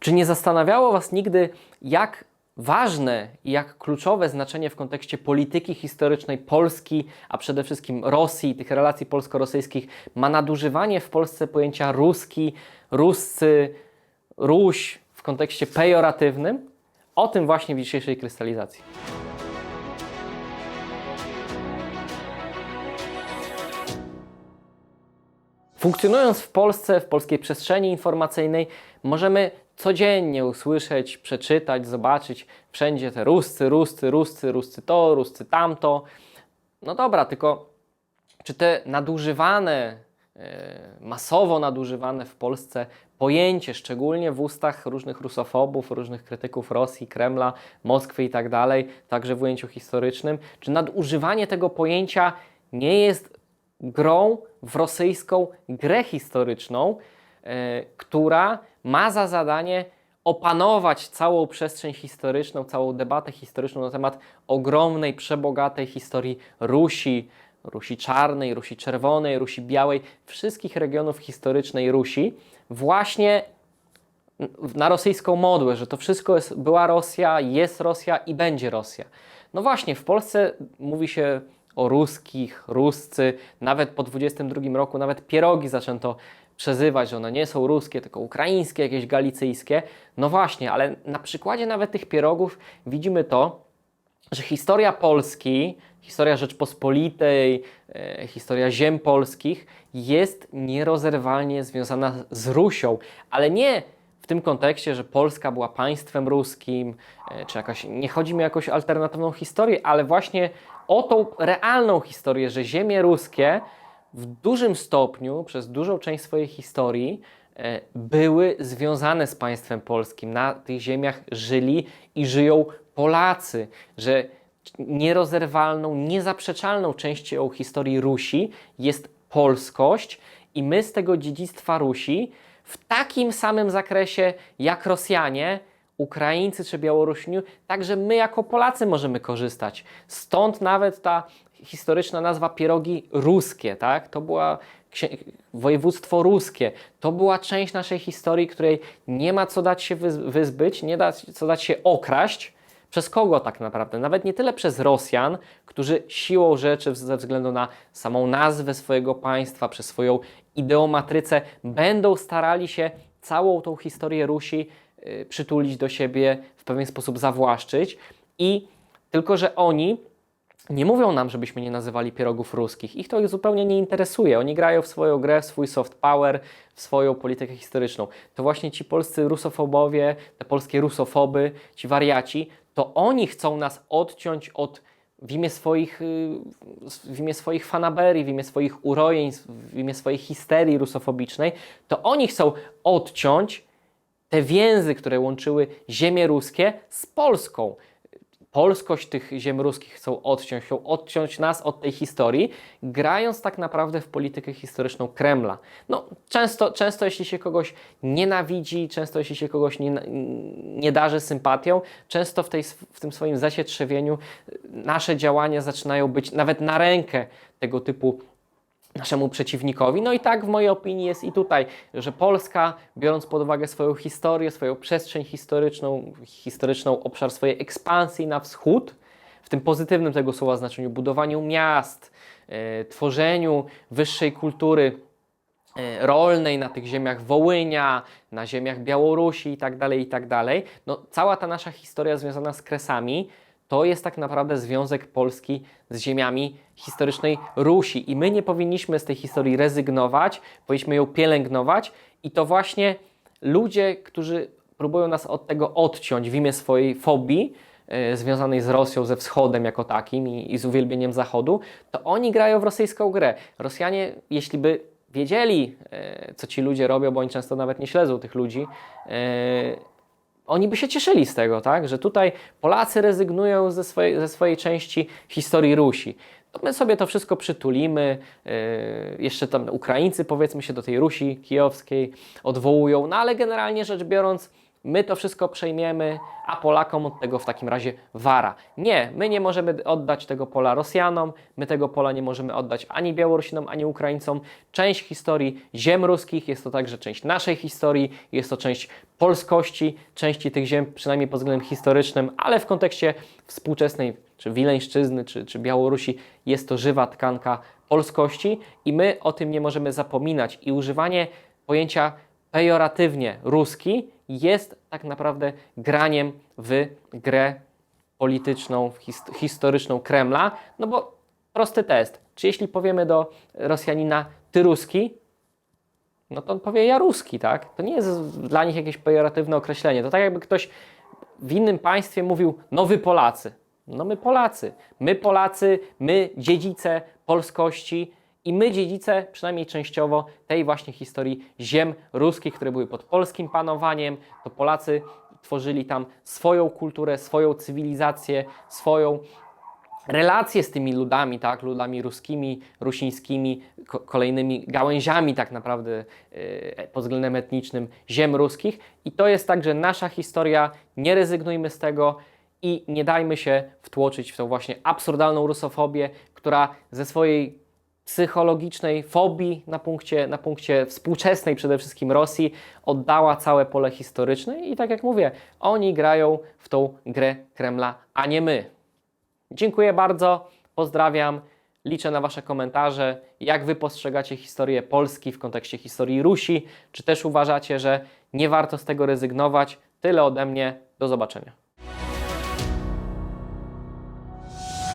Czy nie zastanawiało Was nigdy, jak ważne i jak kluczowe znaczenie w kontekście polityki historycznej Polski, a przede wszystkim Rosji, tych relacji polsko-rosyjskich, ma nadużywanie w Polsce pojęcia ruski, ruscy, Ruś w kontekście pejoratywnym? O tym właśnie w dzisiejszej krystalizacji. Funkcjonując w Polsce, w polskiej przestrzeni informacyjnej, możemy codziennie usłyszeć, przeczytać, zobaczyć wszędzie te ruscy, ruscy, ruscy, ruscy to, ruscy tamto. No dobra, tylko czy te nadużywane, e, masowo nadużywane w Polsce pojęcie, szczególnie w ustach różnych rusofobów, różnych krytyków Rosji, Kremla, Moskwy i tak dalej, także w ujęciu historycznym, czy nadużywanie tego pojęcia nie jest grą w rosyjską grę historyczną, która ma za zadanie opanować całą przestrzeń historyczną, całą debatę historyczną na temat ogromnej, przebogatej historii Rusi, Rusi Czarnej, Rusi Czerwonej, Rusi Białej, wszystkich regionów historycznej Rusi, właśnie na rosyjską modłę, że to wszystko jest, była Rosja, jest Rosja i będzie Rosja. No właśnie, w Polsce mówi się o ruskich, ruscy, nawet po 22 roku, nawet pierogi zaczęto przezywać, że one nie są ruskie, tylko ukraińskie, jakieś galicyjskie. No właśnie, ale na przykładzie nawet tych pierogów widzimy to, że historia Polski, historia Rzeczpospolitej, e, historia ziem polskich jest nierozerwalnie związana z Rusią, ale nie w tym kontekście, że Polska była państwem ruskim, e, czy jakaś, nie chodzi mi o jakąś alternatywną historię, ale właśnie o tą realną historię, że ziemie ruskie w dużym stopniu, przez dużą część swojej historii, e, były związane z państwem polskim. Na tych ziemiach żyli i żyją Polacy, że nierozerwalną, niezaprzeczalną częścią historii Rusi jest polskość i my z tego dziedzictwa Rusi w takim samym zakresie jak Rosjanie, Ukraińcy czy Białorusini, także my jako Polacy możemy korzystać. Stąd nawet ta historyczna nazwa pierogi ruskie, tak? To była województwo ruskie. To była część naszej historii, której nie ma co dać się wyz- wyzbyć, nie da co dać się okraść. Przez kogo tak naprawdę? Nawet nie tyle przez Rosjan, którzy siłą rzeczy ze względu na samą nazwę swojego państwa, przez swoją ideomatrycę, będą starali się całą tą historię Rusi y, przytulić do siebie, w pewien sposób zawłaszczyć. I tylko, że oni nie mówią nam, żebyśmy nie nazywali pierogów ruskich. Ich to zupełnie nie interesuje. Oni grają w swoją grę, w swój soft power, w swoją politykę historyczną. To właśnie ci polscy rusofobowie, te polskie rusofoby, ci wariaci, to oni chcą nas odciąć od w imię swoich, y, w imię swoich fanaberii, w imię swoich urojeń, w imię swojej histerii rusofobicznej, to oni chcą odciąć te więzy, które łączyły ziemię ruskie z Polską polskość tych ziem ruskich chcą odciąć, chcą odciąć nas od tej historii, grając tak naprawdę w politykę historyczną Kremla. No, często, często jeśli się kogoś nienawidzi, często jeśli się kogoś nie, nie darzy sympatią, często w, tej, w tym swoim zasietrzewieniu nasze działania zaczynają być nawet na rękę tego typu naszemu przeciwnikowi. No i tak w mojej opinii jest i tutaj, że Polska, biorąc pod uwagę swoją historię, swoją przestrzeń historyczną, historyczną obszar swojej ekspansji na wschód, w tym pozytywnym tego słowa znaczeniu, budowaniu miast, e, tworzeniu wyższej kultury e, rolnej na tych ziemiach Wołynia, na ziemiach Białorusi i tak dalej, i tak dalej. No, cała ta nasza historia związana z Kresami to jest tak naprawdę związek Polski z ziemiami historycznej Rusi. I my nie powinniśmy z tej historii rezygnować, powinniśmy ją pielęgnować. I to właśnie ludzie, którzy próbują nas od tego odciąć w imię swojej fobii, e, związanej z Rosją, ze wschodem jako takim i, i z uwielbieniem Zachodu, to oni grają w rosyjską grę. Rosjanie, jeśli by wiedzieli, e, co ci ludzie robią, bo oni często nawet nie śledzą tych ludzi, e, oni by się cieszyli z tego, tak? że tutaj Polacy rezygnują ze swojej, ze swojej części historii Rusi. My sobie to wszystko przytulimy, yy, jeszcze tam Ukraińcy powiedzmy się do tej Rusi kijowskiej odwołują, no ale generalnie rzecz biorąc my to wszystko przejmiemy, a Polakom od tego w takim razie wara. Nie, my nie możemy oddać tego pola Rosjanom, my tego pola nie możemy oddać ani Białorusinom, ani Ukraińcom. Część historii ziem ruskich jest to także część naszej historii, jest to część polskości, części tych ziem, przynajmniej pod względem historycznym, ale w kontekście współczesnej, czy Wileńszczyzny, czy, czy Białorusi, jest to żywa tkanka polskości i my o tym nie możemy zapominać. I używanie pojęcia pejoratywnie ruski jest tak naprawdę graniem w grę polityczną, w his- historyczną Kremla, no bo prosty test. Czy jeśli powiemy do Rosjanina ty ruski, no to on powie ja ruski, tak? To nie jest dla nich jakieś pejoratywne określenie. To tak jakby ktoś w innym państwie mówił, no wy Polacy. No my Polacy. My Polacy, my dziedzice polskości i my dziedzice, przynajmniej częściowo, tej właśnie historii ziem ruskich, które były pod polskim panowaniem. To Polacy tworzyli tam swoją kulturę, swoją cywilizację, swoją relacje z tymi ludami, tak, ludami ruskimi, rusińskimi, ko- kolejnymi gałęziami tak naprawdę e, pod względem etnicznym ziem ruskich i to jest także nasza historia, nie rezygnujmy z tego i nie dajmy się wtłoczyć w tą właśnie absurdalną rusofobię, która ze swojej psychologicznej fobii na punkcie, na punkcie współczesnej przede wszystkim Rosji oddała całe pole historyczne i tak jak mówię, oni grają w tą grę Kremla, a nie my. Dziękuję bardzo, pozdrawiam, liczę na Wasze komentarze. Jak Wy postrzegacie historię Polski w kontekście historii Rusi? Czy też uważacie, że nie warto z tego rezygnować? Tyle ode mnie, do zobaczenia.